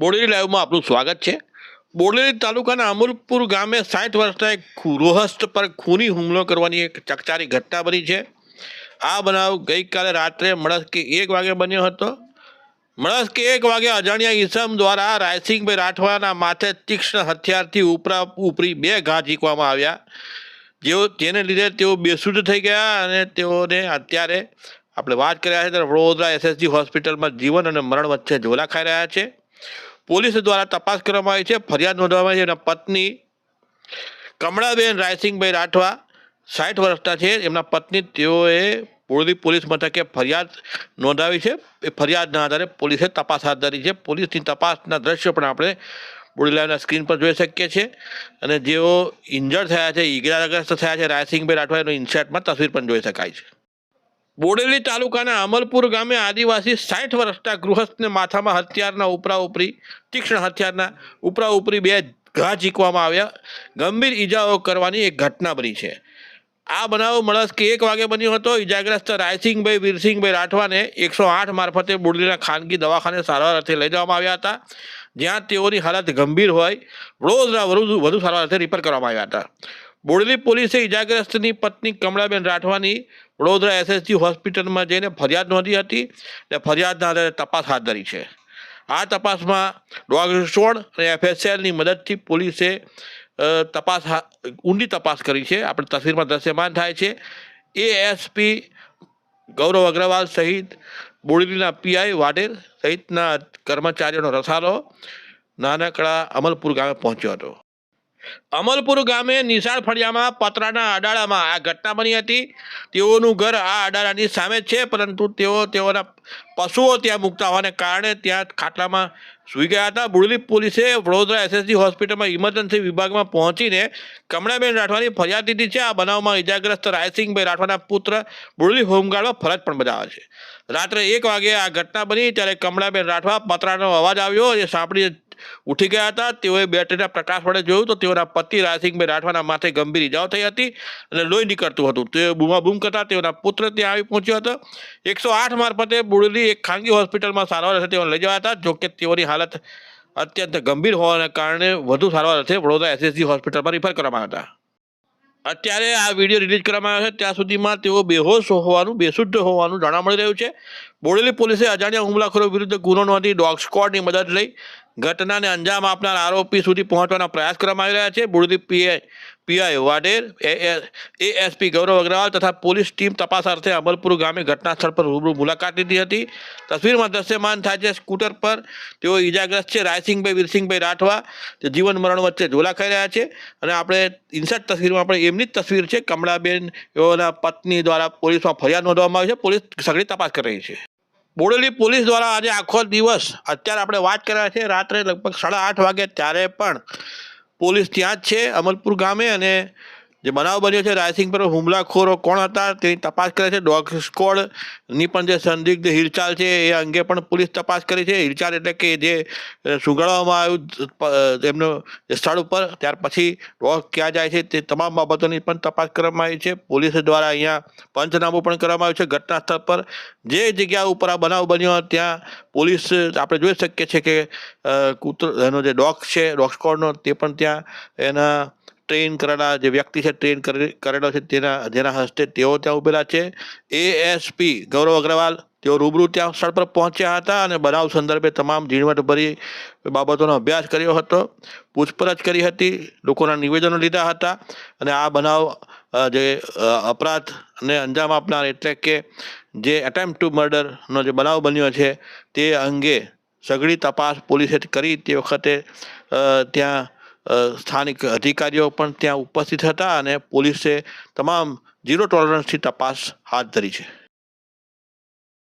બોડેલી લાઈવમાં આપનું સ્વાગત છે. બોડેલી તાલુકાના અમુલપુર ગામે સાઠ વર્ષના એક ગૃહસ્થ પર ખૂની હુમલો કરવાની એક ચકચારી ઘટના બની છે. આ બનાવ ગઈકાલે રાત્રે મળસ્કે એક વાગે બન્યો હતો. મળસ્કે એક વાગે અજાણ્યા ઈસમ દ્વારા રાયસિંગભાઈ રાઠવાના માથે તીક્ષ્ણ હથિયારથી ઉપરા ઉપરી બે ઘા ઝીકવામાં આવ્યા. જેઓ જેને લીધે તેઓ બેસુદ થઈ ગયા અને તેઓને અત્યારે આપણે વાત કર્યા છે ત્યારે વડોદરા એસએસજી હોસ્પિટલમાં જીવન અને મરણ વચ્ચે ઝોલા ખાઈ રહ્યા છે. પોલીસ દ્વારા તપાસ કરવામાં આવી છે, ફરિયાદ નોંધવામાં આવી છે એમના પત્ની કમળાબેન રાયસિંહભાઈ રાઠવા સાઠ વર્ષના છે. એમના પત્ની તેઓએ બોરડી પોલીસ મથકે ફરિયાદ નોંધાવી છે. એ ફરિયાદના આધારે પોલીસે તપાસ હાથ ધરી છે. પોલીસની તપાસના દ્રશ્યો પણ આપણે બોડીલાઈવના સ્ક્રીન પર જોઈ શકીએ છીએ. અને જેઓ ઇન્જર્ડ થયા છે ઈગરાગ્રસ્ત થયા છે, રાયસિંહભાઈ રાઠવા એનો ઇન્સર્ટમાં તસવીર પણ જોઈ શકાય છે. બોડેલી તાલુકાના અમલપુર ગામે આદિવાસી સાઠ વર્ષના ગૃહસ્થને માથામાં હથિયારના ઉપરા ઉપરી તીક્ષ્ણ હથિયારના ઉપરા ઉપરી બે ઘા ઝીકવામાં આવ્યા. ગંભીર ઈજાઓ કરવાની એક ઘટના બની છે. આ બનાવ મળસ કે એક વાગે બન્યો હતો. ઈજાગ્રસ્ત રાયસિંહભાઈ, વીરસિંહભાઈ રાઠવાને એકસો આઠ મારફતે બોડેલીના ખાનગી દવાખાને સારવાર અર્થે લઈ જવામાં આવ્યા હતા, જ્યાં તેઓની હાલત ગંભીર હોય. વડોદરા વધુ સારવાર અર્થે રિપેર કરવામાં આવ્યા હતા. બોડેલી પોલીસે ઈજાગ્રસ્તની પત્ની કમળાબેન રાઠવાની વડોદરા એસએસજી હોસ્પિટલમાં જઈને ફરિયાદ નોંધી હતી અને ફરિયાદના આધારે તપાસ હાથ ધરી છે. આ તપાસમાં ડોગ સોળ અને એફએસએલની મદદથી પોલીસે તપાસ ઊંડી તપાસ કરી છે. આપણે તસવીરમાં દ્રશ્યમાન થાય છે. એએસપી ગૌરવ અગ્રવાલ સહિત બોડેલીના પીઆઈ વાડેર સહિતના કર્મચારીઓનો રસાલો નાનકડા અમલપુર ગામે પહોંચ્યો હતો. અમલપુર ગામે નિશાળ ફળિયામાં પતરાના અડાળામાં આ ઘટના બની હતી. તેઓનું ઘર આ અડાળાની સામે છે, પરંતુ તેઓ તેઓના પશુઓ ત્યાં મૂકતા હોવાને કારણે ત્યાં ખાટલામાં સૂઈ ગયા હતા. બુડલી પોલીસે વડોદરા એસએસજી હોસ્પિટલમાં ઇમરજન્સી વિભાગમાં પહોંચીને કમળાબેન રાઠવાની ફરિયાદ દીધી છે. આ બનાવમાં ઇજાગ્રસ્ત રાયસિંહભાઈ રાઠવાના પુત્ર બુડલી હોમગાર્ડમાં ફરજ પણ બજાવે છે. રાત્રે એક વાગે આ ઘટના બની, ત્યારે કમળાબેન રાઠવા પતરાનો અવાજ આવ્યો. એ સાંભળી ઉઠી ગયા હતા. તેઓએ બેટરીના પ્રકાશ વડે જોયું તો તેઓના પતિ રાજસિંહભાઈ રાઠવાના માથે ગંભીર ઇજાઓ થઈ હતી અને લોહી નીકળતું હતું. તે બૂમાબૂમ કરતા તેઓના પુત્ર ત્યાં આવી પહોંચ્યો હતો. એકસો આઠ મારફતે બુડલી એક ખાનગી હોસ્પિટલમાં સારવાર અર્થે તેઓ લઈ જવા હતા જોકે તેઓની હાલત અત્યંત ગંભીર હોવાને કારણે વધુ સારવાર અર્થે વડોદરા એસએસજી હોસ્પિટલમાં રિફર કરવામાં હતા. અત્યારે આ વીડિયો રિલીઝ કરવામાં આવ્યો છે. ત્યાં સુધીમાં તેઓ બેહોશ હોવાનું, બેશુદ્ધ હોવાનું જાણવા મળી રહ્યું છે. બોડેલી પોલીસે અજાણ્યા હુમલાખોરો વિરુદ્ધ ગુનો નોંધી ડોગ સ્કોડની મદદ લઈ ઘટનાને અંજામ આપનાર આરોપી સુધી પહોંચવાના પ્રયાસ કરવામાં આવી રહ્યા છે. Bodeli PI PI Vader ASP Gaurav Agrawal તથા પોલીસ ટીમ તપાસ અર્થે અમલપુર ગામે ઘટના સ્થળ પર રૂબરૂ મુલાકાત લીધી હતી. તસવીરમાં દ્રશ્યમાન થાય છે સ્કૂટર પર. તેઓ ઈજાગ્રસ્ત છે. રાયસિંહભાઈ, વીરસિંહભાઈ રાઠવા તે જીવન મરણ વચ્ચે ઝોલા ખાઈ રહ્યા છે. અને આપણે ઇન્સર્ટ તસવીરમાં આપણે એમની જ તસવીર છે. કમળાબેન, એઓના પત્ની દ્વારા પોલીસમાં ફરિયાદ નોંધવામાં આવી છે. પોલીસ સઘળી તપાસ કરી રહી છે. બોડેલી પોલીસ દ્વારા આજે આખો દિવસ, અત્યારે આપણે વાત કર્યા છે, રાત્રે લગભગ સાડા આઠ વાગે ત્યારે પણ પોલીસ ત્યાં જ છે, અમલપુર ગામે અને જે બનાવ બન્યો છે રાયસિંગ પર હુમલાખોરો કોણ હતા, તેની તપાસ કરે છે. ડોગ સ્કોડની પણ જે સંદિગ્ધ હિલચાલ છે, એ અંગે પણ પોલીસ તપાસ કરી છે. હિલચાલ એટલે કે જે સુગાડવામાં આવ્યું તેમનો સ્થળ ઉપર, ત્યાર પછી ડોગ ક્યાં જાય છે, તે તમામ બાબતોની પણ તપાસ કરવામાં આવી છે. પોલીસ દ્વારા અહીંયા પંચનામું પણ કરવામાં આવ્યું છે. ઘટના સ્થળ પર જે જગ્યા ઉપર આ બનાવ બન્યો ત્યાં પોલીસ, આપણે જોઈ શકીએ છીએ કે કૂતરો, એનો જે ડોગ છે ડોગ સ્કોડનો તે પણ ત્યાં એના ટ્રેન કરેલા, જે વ્યક્તિ છે ટ્રેન કરેલો છે, તેના, જેના હસ્તે તેઓ ત્યાં ઉભેલા છે. એએસપી ગૌરવ અગ્રવાલ, તેઓ રૂબરૂ ત્યાં સ્થળ પર પહોંચ્યા હતા અને બનાવ સંદર્ભે તમામ ઝીણવટભરી બાબતોનો અભ્યાસ કર્યો હતો. પૂછપરછ કરી હતી, લોકોના નિવેદનો લીધા હતા અને આ બનાવ જે અપરાધ અપરાધને અંજામ આપનાર એટલે કે જે એટેમ્પ ટુ મર્ડરનો જે બનાવ બન્યો છે, તે અંગે સઘળી તપાસ પોલીસે કરી. તે વખતે ત્યાં સ્થાનિક અધિકારીઓ પણ ત્યાં ઉપસ્થિત હતા અને પોલીસે તમામ ઝીરો ટોલરન્સથી તપાસ હાથ ધરી છે.